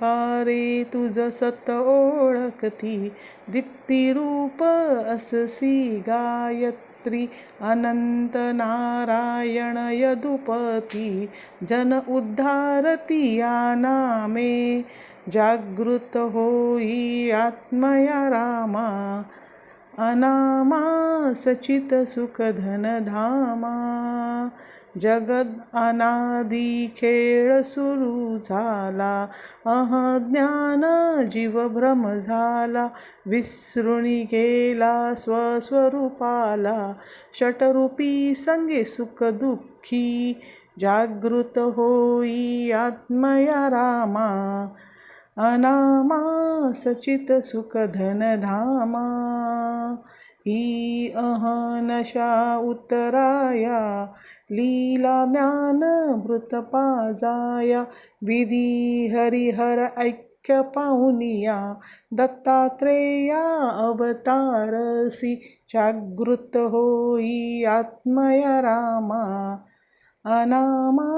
धन ओंकारे तुझ सत ओळखती. दीप्तिरूप अससी गायत्री. अनंत नारायण यदुपती. जन उद्धारती या नामे. जागृत होई आत्मया रामा. अनामा सचित सुख धन धामा. जगद अनादी खेळ सुरू झाला. अहज्ञान जीवभ्रम झाला. विसृणी गेला स्वस्वरूपाला. षटरूपी संगे सुख दुःखी. जागृत होई आत्मया रामा. अनामा सचित सुख धन धामा. ही अहनशा उत्तराया लीला ज्ञान मृतपाजाया विधी हरिहर ऐक्य पाहुनिया दत्तात्रेया अवतारसी जागृत होई आत्मया रामा अनामा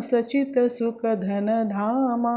सचित सुख धन धामा।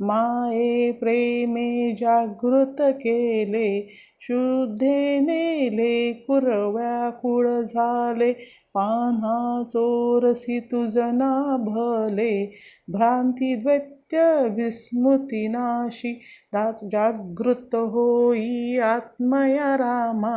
माये प्रेमे जागृत केले शुद्धे नेले कुरव्याकुळ झाले पान्हा चोरसी तुझना भले भ्रांती द्वैत्य विस्मृतीनाशी दा जागृत होई आत्मया रामा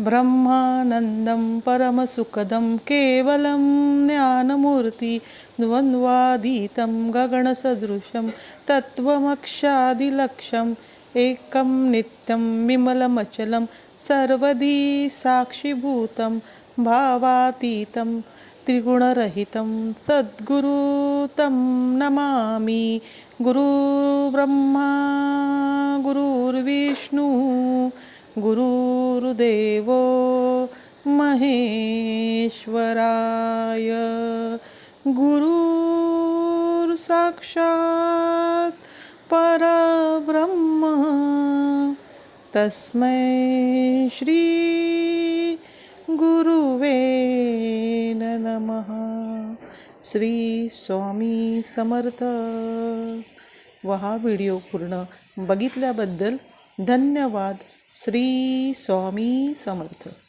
ब्रह्मानन्दं परमसुखदं केवलं ज्ञानमूर्ति द्वन्द्वाधीतं गगनसदृशं तत्त्वमक्षादिलक्ष्यम् एकं नित्यं विमलमचलं सर्वधी साक्षिभूतं भावातीतं त्रिगुणरहितं सद्गुरु तं नमामि। गुरुब्रह्मा गुरुर्विष्णुः। गुरुर्देवो महेश्वराय। गुरु साक्षात् परब्रह्म। तस्मै श्री गुरुवे नमः। श्री स्वामी समर्थ। व हा व्हिडिओ पूर्ण बघितल्याबद्दल धन्यवाद. श्री स्वामी समर्थ.